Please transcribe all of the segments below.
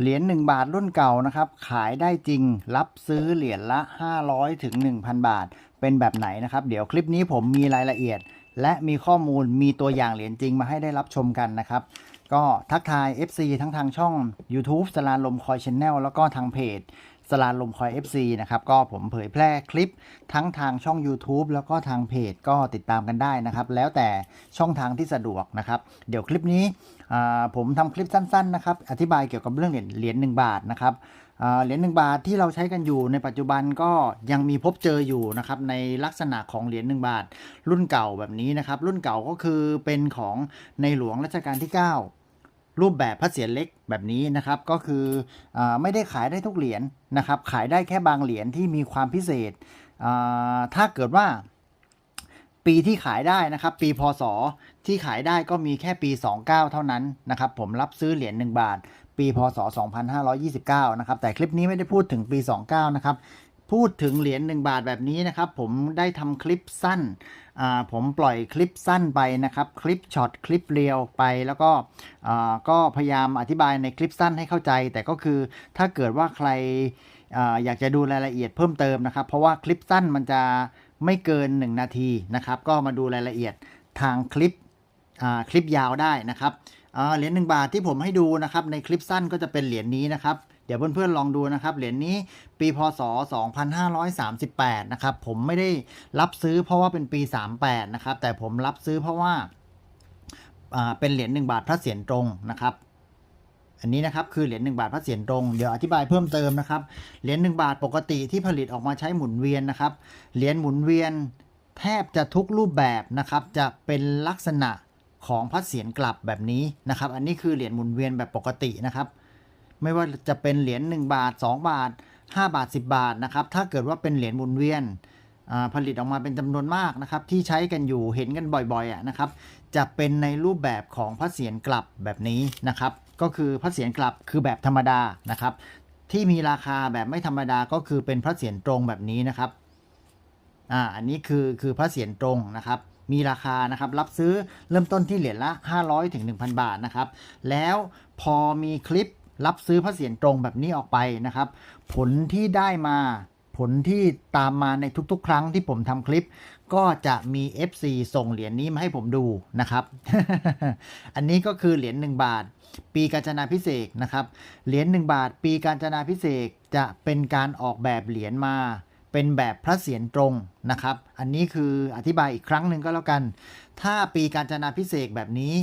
เหรียญ1บาทรุ่นเก่านะครับ ขายได้จริงรับซื้อเหรียญละ 500ถึง1,000 บาท เป็นแบบไหนนะครับ เดี๋ยวคลิปนี้ผมมีรายละเอียด และมีข้อมูลมีตัวอย่างเหรียญจริงมาให้ได้รับชมกันนะครับ ก็ทักทาย FC ทั้งทางช่อง YouTube สลาลมคอยชแนลแล้วก็ทางเพจ สลาลมคอย FC นะครับก็ผมเผยแพร่คลิปทั้งทางช่อง YouTube แล้วก็ทางเพจก็ติดตามกันได้นะครับ แล้วแต่ช่องทางที่สะดวกนะครับ เดี๋ยวคลิปนี้ผมทำคลิปสั้นๆนะครับอธิบายเกี่ยวกับเรื่องเหรียญหนึ่งบาทนะครับเหรียญหนึ่งบาทที่เราใช้กันอยู่ในปัจจุบันก็ยังมีพบเจออยู่นะครับในลักษณะของเหรียญหนึ่งบาท รุ่นเก่าแบบนี้นะครับรุ่นเก่าก็คือเป็นของในหลวงรัชกาลที่ 9 รูปแบบพระเศียรเล็กแบบนี้นะครับ ก็คืออไม่ได้ขายได้ทุกเหรียญนะครับ ขายได้แค่บางเหรียญที่มีความพิเศษ ถ้าเกิดว่าปีที่ขายได้นะครับ ปีพศที่ขายได้ก็มีแค่ปี 29 เท่านั้นนะครับ ผมรับซื้อเหรียญ1บาท ปีพศ 2529 นะครับ แต่คลิปนี้ไม่ได้พูดถึงปี 29 นะครับ พูดถึงเหรียญ1บาทแบบนี้นะครับ ผมได้ทำคลิปสั้น ผมปล่อยคลิปสั้นไปนะครับ คลิปช็อตคลิปเรียวไปแล้วก็ก็พยายามอธิบายในคลิปสั้นให้เข้าใจ แต่ก็คือถ้าเกิดว่าใครออยากจะดูรายละเอียดเพิ่มเติมนะครับ เพราะว่าคลิปสั้นมันจะไม่เกิน 1 นาทีนะครับ ก็มาดูรายละเอียดทางคลิปคลิปยาวได้นะครับเหรียญหนึ่งบาทที่ผมให้ดูนะครับในคลิปสั้นก็จะเป็นเหรียญนี้นะครับ ดี๋ยวเพื่อนๆลองดูนะครับเหรียญนี้ปีพศ 2538 นะครับ ผมไม่ได้รับซื้อเพราะว่าเป็นปี 38 นะครับ แต่ผมรับซื้อเพราะว่าอ่าเป็นเหรียญ1บาทพระเศียรตรงนะครับอันนี้นะครับคือเหรียญ1บาทพระเศียรตรงเดี๋ยวอธิบายเพิ่มเติมนะครับเหรียญ1บาทปกติที่ผลิตออกมาใช้หมุนเวียนนะครับเหรียญหมุนเวียนแทบจะทุกรูปแบบนะครับจะเป็นลักษณะของพระเศียรกลับแบบนี้นะครับ อันนี้คือเหรียญหมุนเวียนแบบปกตินะครับ ไม่ว่าจะเป็นเหรียญ1บาท 2 บาท 5 บาท 10 บาทนะครับ ถ้าเกิดว่าเป็นเหรียญหมุนเวียนผลิตออกมาเป็นจำนวนมากนะครับที่ใช้กันอยู่เห็นกันบ่อยๆอะนะครับจะเป็นในรูปแบบของพระเศียรกลับแบบนี้นะครับ ก็คือพระเศียรกลับคือแบบธรรมดานะครับ ที่มีราคาแบบไม่ธรรมดาก็คือเป็นพระเศียรตรงแบบนี้นะครับอ่าอันนี้คือคือพระเศียรตรงนะครับ มีราคานะครับรับซื้อเริ่มต้นที่เหรียญละ 500ถึง1,000 บาทนะครับ แล้วพอมีคลิป รับซื้อพระเศียรตรงแบบนี้ออกไปนะครับ ผลที่ได้มาผลที่ตามมาในทุกๆ ครั้งที่ผมทำคลิป ก็จะมี FC ส่งเหรียญนี้มาให้ผมดูนะครับ อันนี้ก็คือเหรียญ1บาท ปีกาญจนาพิเศษนะครับ เหรียญ1บาท ปีกาญจนาพิเศษจะเป็นการออกแบบเหรียญมา เป็นแบบพระเศียรตรงนะครับ อันนี้คืออธิบายอีกครั้งหนึ่งก็แล้วกัน ถ้าปีการจนาพิเศษแบบนี้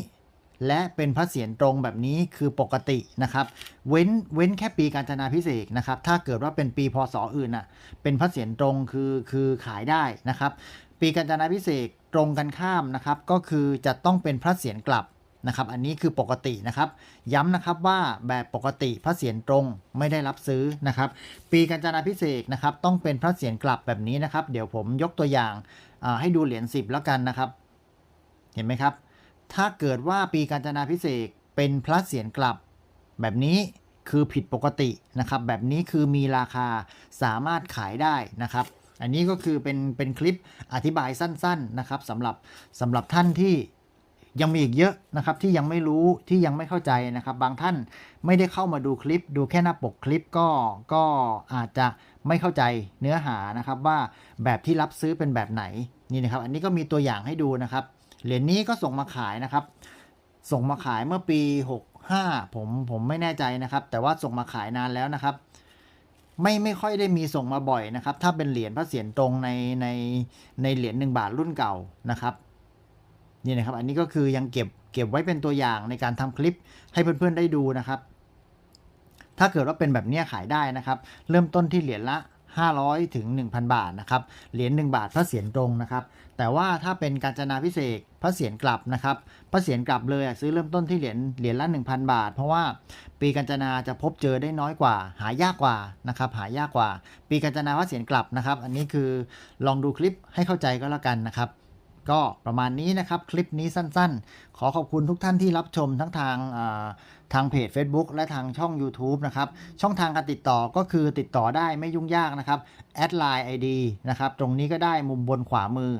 และเป็นพระเศียรตรงแบบนี้คือปกตินะครับ เว้นเว้นแค่ปีการจนาพิเศษนะครับ ถ้าเกิดว่าเป็นปีพศอื่นอะเป็นพระเศียรตรงคือคือขายได้นะครับ ปีการจนาพิเศษตรงกันข้ามนะครับ ก็คือจะต้องเป็นพระเศียรกลับนะครับ อันนี้คือปกตินะครับ ย้ำนะครับว่าแบบปกติพระเศียรตรงไม่ได้รับซื้อนะครับ ปีการจนาพิเศษนะครับ ต้องเป็นพระเศียรกลับแบบนี้นะครับ เดี๋ยวผมยกตัวอย่างให้ดูเหรียญ10แล้วกันนะครับ เห็นไหมครับ ถ้าเกิดว่าปีการจนาพิเศษเป็นพระเศียรกลับ แบบนี้คือผิดปกตินะครับ แบบนี้คือมีราคาสามารถขายได้นะครับ อันนี้ก็คือเป็นเป็นคลิปอธิบายสั้น ๆนะครับสำหรับสำหรับท่านที่ยังมีอีกเยอะนะครับที่ยังไม่รู้ที่ยังไม่เข้าใจนะครับ บางท่านไม่ได้เข้ามาดูคลิป ดูแค่หน้าปกคลิปก็ก็อาจจะไม่เข้าใจเนื้อหานะครับว่าแบบที่รับซื้อเป็นแบบไหนนี่นะครับ อันนี้ก็มีตัวอย่างให้ดูนะครับ เหรียญนี้ก็ส่งมาขายนะครับ ส่งมาขายเมื่อปี 65 ผมผมไม่แน่ใจนะครับ แต่ว่าส่งมาขายนานแล้วนะครับ ไม่ไม่ค่อยได้มีส่งมาบ่อยนะครับ ถ้าเป็นเหรียญพระเศียรตรงในในในเหรียญหนึ่งบาทรุ่นเก่านะครับนี่นะครับ อันนี้ก็คือยังเก็บเก็บไว้เป็นตัวอย่างในการทำคลิปให้เพื่อนๆได้ดูนะครับ ถ้าเกิดว่าเป็นแบบนี้ขายได้นะครับ เริ่มต้นที่เหรียญละ 500 ถึง 1,000 บาทนะครับ เหรียญ1บาทพระเศียรตรงนะครับ แต่ว่าถ้าเป็นการจนาพิเศษพระเศียรกลับนะครับ พระเศียรกลับเลยซื้อเริ่มต้นที่เหรียญเหรียญละ 1,000 บาท เพราะว่าปีกัญจนาจะพบเจอได้น้อยกว่า หายากกว่านะครับ หายากกว่า ปีกัญจนาพระเศียรกลับนะครับ อันนี้คือลองดูคลิปให้เข้าใจก็แล้วกันนะครับ ก็ประมาณนี้นะครับ คลิปนี้สั้นๆ ขอขอบคุณทุกท่านที่รับชมทั้งทางทางเพจ Facebook และทางช่อง YouTube นะครับ ช่องทางการติดต่อก็คือติดต่อได้ไม่ยุ่งยากนะครับแอดไลน์ ID นะครับ ตรงนี้ก็ได้มุมบนขวามือ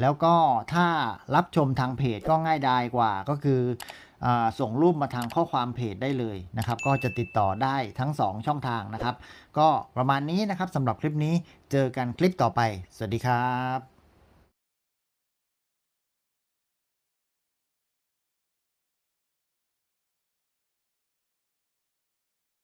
แล้วก็ถ้ารับชมทางเพจก็ง่ายดายกว่าก็คืออ่าส่งรูปมาทางข้อความเพจได้เลยนะครับ ก็จะติดต่อได้ทั้ง 2 ช่องทางนะครับ ก็ประมาณนี้นะครับสำหรับคลิปนี้เจอกันคลิปต่อไป สวัสดีครับ